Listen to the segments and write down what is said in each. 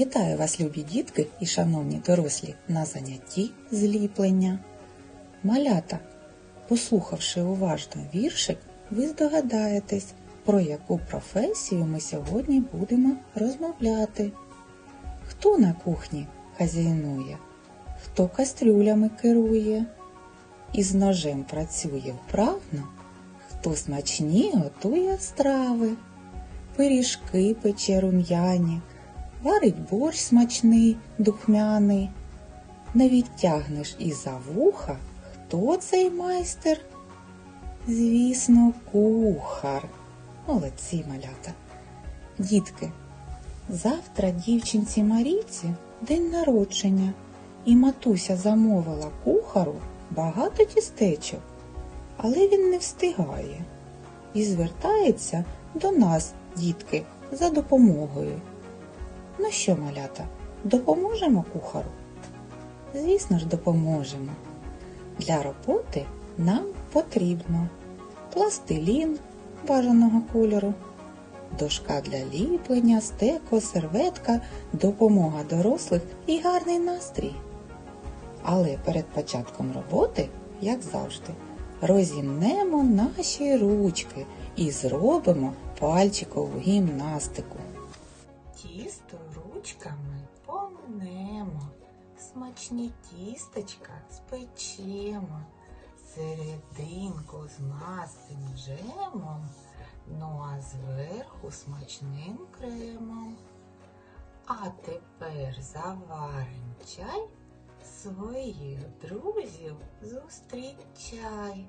Вітаю вас, любі дітки і шановні дорослі, на занятті зліплення. Малята, послухавши уважно віршик, ви здогадаєтесь, про яку професію ми сьогодні будемо розмовляти. Хто на кухні хазяйнує, хто кастрюлями керує, із ножем працює вправно, хто смачні готує страви, пиріжки пече рум'яні, варить борщ смачний, духмяний. Не відтягнеш і за вуха, хто цей майстер? Звісно, кухар. Молодці малята. Дітки, завтра дівчинці Марійці день народження, і матуся замовила кухару багато тістечок, але він не встигає і звертається до нас, дітки, за допомогою. Ну що, малята, допоможемо кухару? Звісно ж, допоможемо. Для роботи нам потрібно пластилін бажаного кольору, дошка для ліплення, стеко, серветка, допомога дорослих і гарний настрій. Але перед початком роботи, як завжди, розімнемо наші ручки і зробимо пальчикову гімнастику. Ручками помнемо, смачні тістечка спечемо, серединку змастим джемом, ну а зверху смачним кремом. А тепер заварим чай, своїх друзів зустрічай.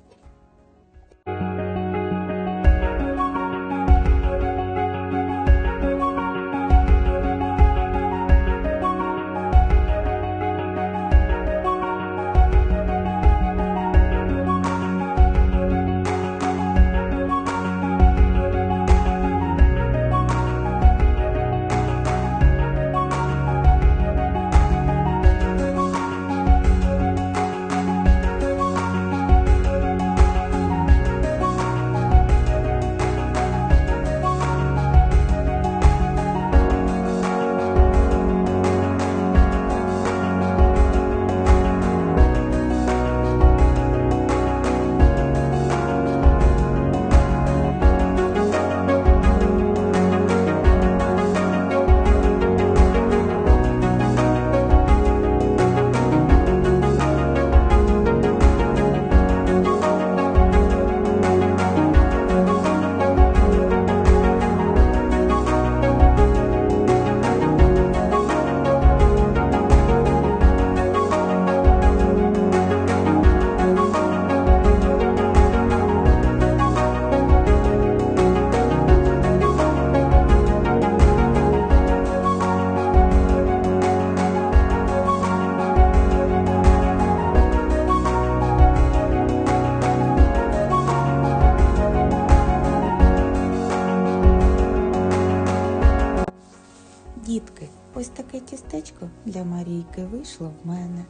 Дітки, ось таке тістечко для Марійки вийшло в мене.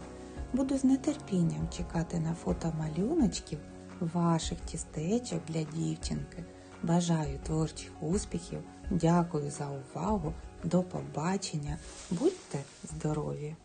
Буду з нетерпінням чекати на фото малюночків ваших тістечок для дівчинки. Бажаю творчих успіхів, дякую за увагу, до побачення, будьте здорові!